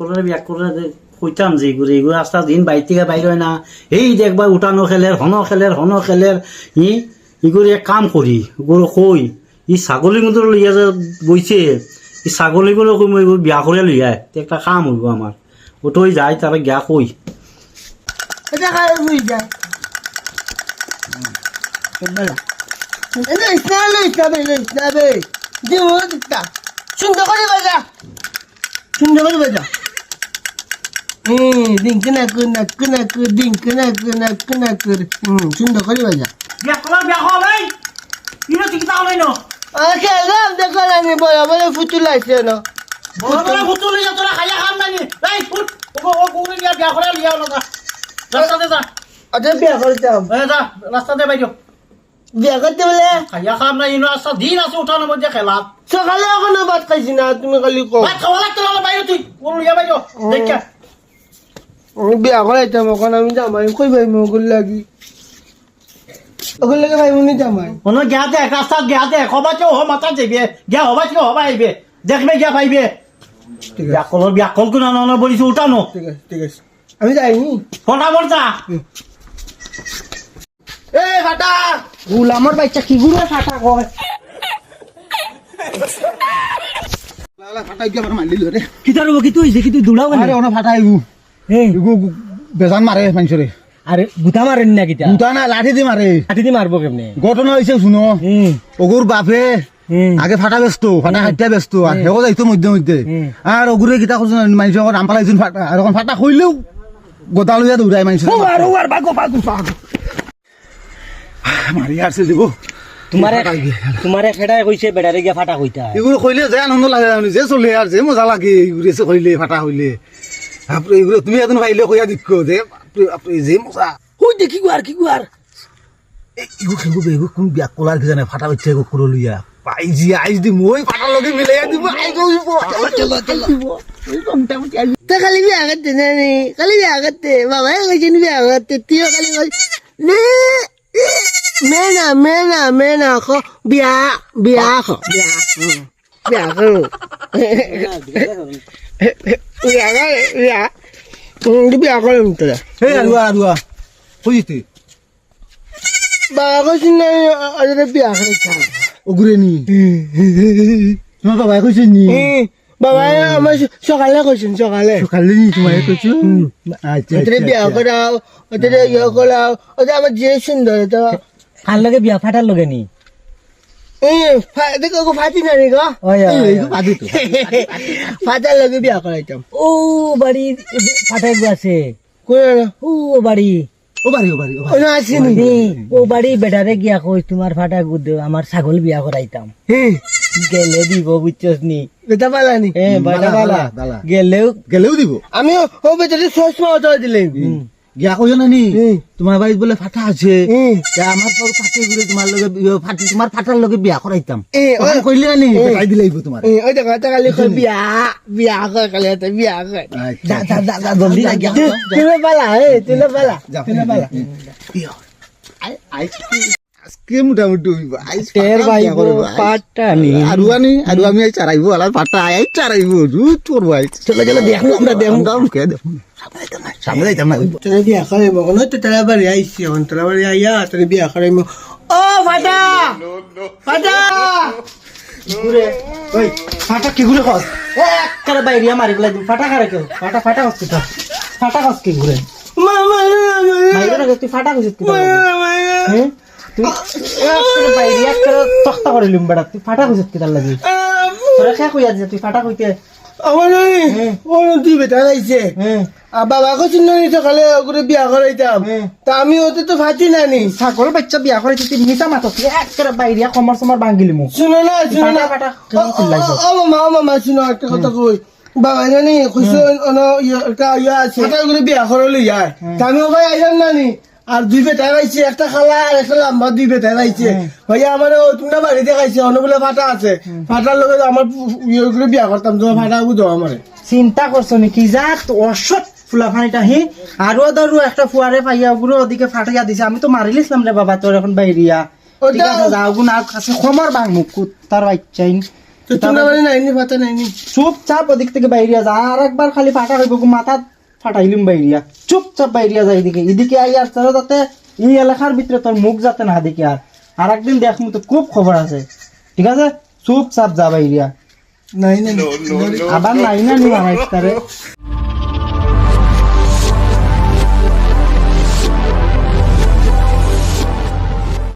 করে বিয়া করে দে- কইতাম যে আস্তা দিন বাইর বাইর হয় না। এই দেখবা উঠানো খেলের হন খেলের হন খেলের ই এগুলো কাম করি এগুলো কই ই ছাগলীগুলো লইয়া যে বইছে এই ছাগলীগুলো কই মই বিয়া করে লইয়া একটা কাম হইব আমার ওটাই তারা গিয়া কই যায়। করে বাজা। সুন্দর করে বাজা। দিঙ্ক নাক নাক নাক দিঙ্ক নাক নাক নাক হুম সুন্দর করে বাজা বিয়া করা বিয়া হল এই ইনো টিকিটা হলাই ন আচ্ছা রাম দেখো আমি বড় বড় ফুতুল আছে না বড় বড় বুতুল লইয়া তোরা খাইয়া খাম নাই এই ফুট ও ও কুকুরে বিয়া করে লিয়া লগা রাস্তাতে যা আচ্ছা বিয়া করতাম এ যা রাস্তাতে বাইর বিয়া করতে বলে খাইয়া খাম নাই ইনো রাস্তা দিন আছে উঠানোর মধ্যে খেলা সকালে এখনও ভাত খাইছি না তুমি খালি কো ভাত খাওয়া লাগতো না বাইরে তুই কোন লিয়া দেখা আমি বিয়া করাইতাম এখন আমি জামাই কই ভাই মগুল লাগি? ওগুলো লাগে ভাই মনে জামাই? কোন গিয়া দে রাস্তাত গিয়া দে কবা কেউ হ মাথা যাইবে গিয়া হবা কেউ হবা আইবে দেখবে গিয়া পাইবে। ব্যাকলর ব্যাকল কোন নন বলিছে উঠানো। ঠিক আছে ঠিক আছে। আমি যাইনি ফটাফট যা এ ফাটা! গুলামর বাচ্চা কি গুলো ফাটা কয়? ফাটাই গিয়ে আমার মারলি রে কি তার কি তুই যে কি তুই দৌড়াও আরে ওনা এই ইগু বেজান মারে মানুষরে আরে গুতা মারেন না কিটা দুটা না লাঠি দি মারে কাটি দি মারবো কেমনে? ঘটনা হয়েছে শুনো। অগুর বাপে আগে ফাটা ব্যস্ত ফাটা হাইটা ব্যস্ত আর সেও যাইতো মধ্যে মধ্যে। আর অগুরে গীতা করছে মানুষ নাম পালাইছিল ফাটা আর এখন ফাটা কইলেও গোটা লইয়া দৌড়াই মানুষ মারি আসছে দিব। তোমারে তোমারে ফেডাই কইছে বেড়ারে গিয়া ফাটা কইতা। এগুলো কইলে যে আনন্দ লাগে যে চলে আর যে মজা লাগে এগুলো কইলে ফাটা হইলে বাপরে এগুলো তুমি এদিন ভাইলে কইয়া দিক্ষ যে বাপরে যে মজা। কই দেখি গো আর কি গো আর এগু খেলব এগু কোন বিয়া কলার কি জানে ফাটা বাচ্চা এগু করে লইয়া। পাইজি আইজ দি মই ফাটার লগে মিলাইয়া দিব আই গইব চলো চলো। তো খালি বিয়া করতে না নি খালি বিয়া করতে। বাবা কইছে বিয়া করতে তুইও খালি কই নে মেনা মেনা মেনা খো বিয়া বিয়া খো বিয়া বিয়া করো। করে বিয়া হুম, বিয়া করম তোরা হে আরুয়া আরুয়া কইতে বাবা কইছে না আজকে বিয়া করে চাও ওগুরে নি তোমার বাবা কইছে নি বাবা আমার সকালে কইছেন সকালে সকালে নি তোমার কইছো আচ্ছা ওদের বিয়া করাও ওদের ইয়ে করাও ওদের আমার যে সুন্দর তো কার লগে বিয়া ফাটার লগে নি না রে গো ওই আদি তো। ফাটার লগে বিয়া করাইতাম ও বাড়ি ও বাড়ি ও বাড়ি ও বাড়ি ও বাড়ি ও বাড়ি বেটারে গিয়া কই তোমার ফাটা গুদ আমার ছাগল বিয়া করাইতাম হ্যাঁ গেলে দিব বুঝছস নি? বেটা বালা, বালা বালা। গেলেও গেলেও দিব। আমি ও বেটারে অর্ডার দিলেন গিয়া কইছো না নি। তোমার বাড়িতে বলে ফাটা আছে। আমার পর ফাটে ঘুরে তোমার লগে ফাটি তোমার ফাটার লগে বিয়া করাইতাম কইলে না নি? খাই দিলাইব তোমার ওই দেখো তা কালি কই বিয়া বিয়া কই কালি হাতে বিয়া কই যা যা যা যা জলদি যা গিয়া তুলে পালা এ তুলে পালা। যাও। তুলে পালা। আজকে মোটামুটি হইব। টের ফাটা ভাই বিয়া করব, আইজ। পাটা নি। আৰু আনি আৰু আমি আইজ চাৰাইব আলা ফাটা আইজ চাৰাইব রুত করব আইজ চলো চলো দেখো আমরা দেখো। আমরা মুখে দেখো। সামনে যাইতাম না। তোরা বিয়া করে মগন তো তোরা বাড়ি আইসি এখন তোরা বাড়ি আইয়া তোরা বিয়া করে ও ফাটা! ফাটা! ওই ফাটা কি ঘুরে কস? একেবারে বাইরিয়া মারি গলাই ফাটা কারে কেউ ফাটা ফাটা কিটা ফাটা কস কি ঘুরে? মামা মাইরে না তুই ফাটা কইছিস কি হ্যাঁ? তুই একেবারে বাইরিয়া তক্তা করে লিম বেড়া তুই ফাটা কইছিস কি লাগি? তোরা কে কইয়া দিছ তুই ফাটা কইতে? আমার ও তুই বেটা আইছে হ্যাঁ। আর বাবা কইছে ননি সকালে ওগুলো বিয়া করাইতাম। তা আমি ওতে তো ফাটি নানি। ছাগল বাচ্চা বিয়া করে তুই মিছা মাতো তুই একেবারে বাইরিয়া কমর সমর ভাঙ্গিলি মুখ শুনো না শুনো না। ও মামা ও মামা শুনো একটা কথা কই। বাবা জানি কইছে অন একটা ইয়া আছে। ফাটা ওগুলো বিয়া করলে যায় তা আমি ওখানে আইলাম নানি। আর দুই বেটা পাইছে একটা খালা আর একটা লাম্বা দুই বেটা পাইছে ভাইয়া আমার ও তোমরা বাড়িতে খাইছে অন্য বলে ফাটা আছে ফাটার লগে আমার ইয়েগুলো বিয়া করতাম তোমার ফাটা বুঝো আমার। চিন্তা করছ নাকি যাক অসৎ ফুলা ফানিটা হি। আরও ধরু একটা ফুয়ারে পাইয়া গুলো ওদিকে ফাটাইয়া দিছে। আমি তো মারিলিছিলাম রে বাবা তোর এখন বাইরিয়া। ঠিক আছে যাও গুণ আর কাছে খমর বাং মুখ তার বাচ্চাইন তোমরা বাড়ি নাইনি ফাটা নাইনি? চুপচাপ ওদিক থেকে বাইরিয়া যা আর একবার খালি ফাটা হইব মাথা ফাটাইলিম বাইরিয়া চুপচাপ বাইরিয়া যায় এদিকে এদিকে আই আর তারা যাতে এই এলাকার ভিতরে তোর মুখ যাতে না দেখি আর আর একদিন দেখ তো খুব খবর আছে ঠিক আছে চুপচাপ যা বাইরিয়া নাই নাই আবার নাই না নিয়ে মারাইতে